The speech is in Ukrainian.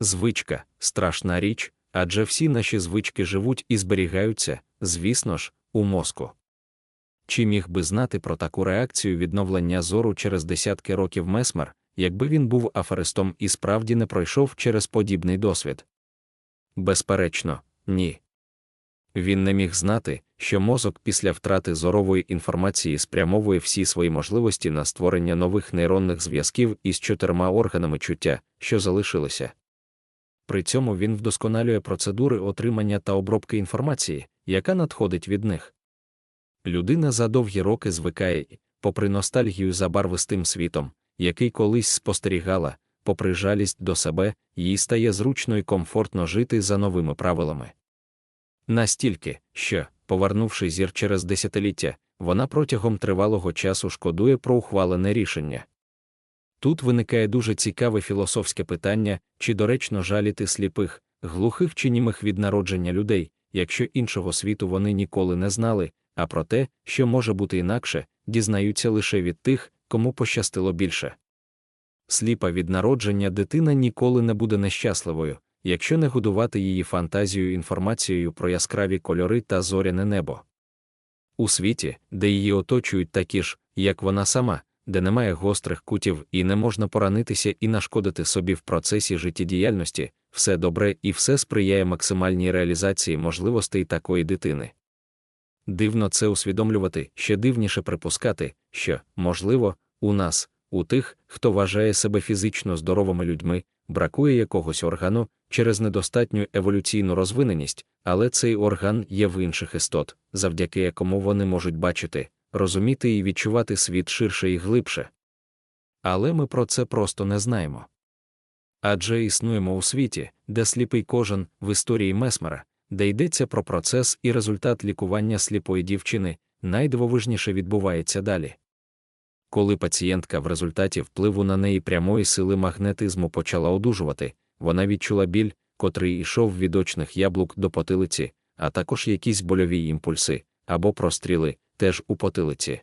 Звичка страшна річ, адже всі наші звички живуть і зберігаються, звісно ж, у мозку. Чи міг би знати про таку реакцію відновлення зору через десятки років Месмер, якби він був аферистом і справді не пройшов через подібний досвід? Безперечно, ні. Він не міг знати, що мозок після втрати зорової інформації спрямовує всі свої можливості на створення нових нейронних зв'язків із чотирма органами чуття, що залишилися. При цьому він вдосконалює процедури отримання та обробки інформації, яка надходить від них. Людина за довгі роки звикає, попри ностальгію за барвистим світом, який колись спостерігала, попри жалість до себе, їй стає зручно і комфортно жити за новими правилами. Настільки, що, повернувши зір через десятиліття, вона протягом тривалого часу шкодує про ухвалене рішення. Тут виникає дуже цікаве філософське питання, чи доречно жаліти сліпих, глухих чи німих від народження людей, якщо іншого світу вони ніколи не знали, а про те, що може бути інакше, дізнаються лише від тих, кому пощастило більше. Сліпа від народження дитина ніколи не буде нещасливою, якщо не годувати її фантазією інформацією про яскраві кольори та зоряне небо. У світі, де її оточують такі ж, як вона сама, де немає гострих кутів і не можна поранитися і нашкодити собі в процесі життєдіяльності, все добре і все сприяє максимальній реалізації можливостей такої дитини. Дивно це усвідомлювати, ще дивніше припускати, що, можливо, у нас, у тих, хто вважає себе фізично здоровими людьми, бракує якогось органу через недостатню еволюційну розвиненість, але цей орган є в інших істот, завдяки якому вони можуть бачити, розуміти і відчувати світ ширше і глибше. Але ми про це просто не знаємо. Адже існуємо у світі, де сліпий кожен в історії Месмера, де йдеться про процес і результат лікування сліпої дівчини, найдивовижніше відбувається далі. Коли пацієнтка в результаті впливу на неї прямої сили магнетизму почала одужувати, вона відчула біль, котрий йшов від очних яблук до потилиці, а також якісь больові імпульси або простріли, теж у потилиці.